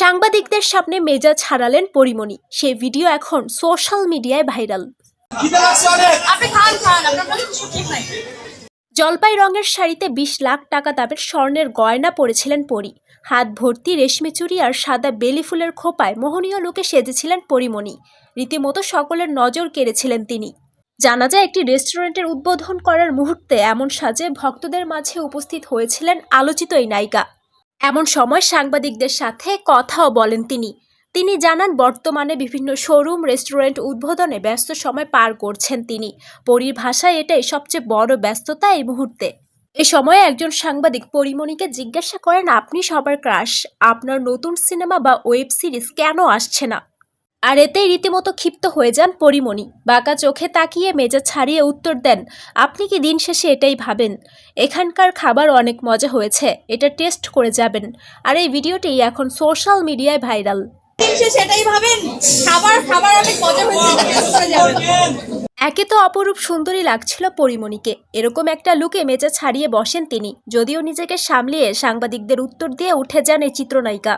সাংবাদিকদের সামনে মেজাজ হারালেন পরিমণি। সেই ভিডিও এখন সোশ্যাল মিডিয়ায় ভাইরাল। জলপাই রঙের শাড়িতে বিশ লাখ টাকা দামের স্বর্ণের গয়না পরেছিলেন পরি। হাত ভর্তি রেশমি চুরি আর সাদা বেলি ফুলের খোপায় মোহনীয় লোকে সেজেছিলেন পরিমণি। রীতিমতো সকলের নজর কেড়েছিলেন তিনি। জানা যায়, একটি রেস্টুরেন্টের উদ্বোধন করার মুহূর্তে এমন সাজে ভক্তদের মাঝে উপস্থিত হয়েছিলেন আলোচিত এই নায়িকা। এমন সময় সাংবাদিকদের সাথে কথাও বলেন তিনি। তিনি জানান, বর্তমানে বিভিন্ন শোরুম, রেস্টুরেন্ট উদ্বোধনে ব্যস্ত সময় পার করছেন তিনি। পরীর ভাষায় এটাই সবচেয়ে বড় ব্যস্ততা এই মুহূর্তে। এ সময় একজন সাংবাদিক পরিমণিকে জিজ্ঞাসা করেন, আপনি সবার ক্রাশ, আপনার নতুন সিনেমা বা ওয়েব সিরিজ কেন আসছে না? আর এতেই রীতিমতো ক্ষিপ্ত হয়ে যান পরিমণি। বাঁকা চোখে তাকিয়ে মেজা ছাড়িয়ে উত্তর দেন আপনি কি দিন শেষে এটাই ভাবেন? এখানকার খাবার অনেক মজা হয়েছে এটা টেস্ট করে যাবেন। আর এই ভিডিওটি এখন সোশ্যাল মিডিয়ায় ভাইরাল। সে সেটাই ভাবেন? খাবার খাবার অনেক মজা হয়েছে একে তো অপরূপ সুন্দরী লাগছিল পরিমণিকে। এরকম একটা লুকে মেজা ছাড়িয়ে বসেন তিনি যদিও নিজেকে সামলিয়ে সাংবাদিকদের উত্তর দিয়ে উঠে যান এই চিত্রনায়িকা।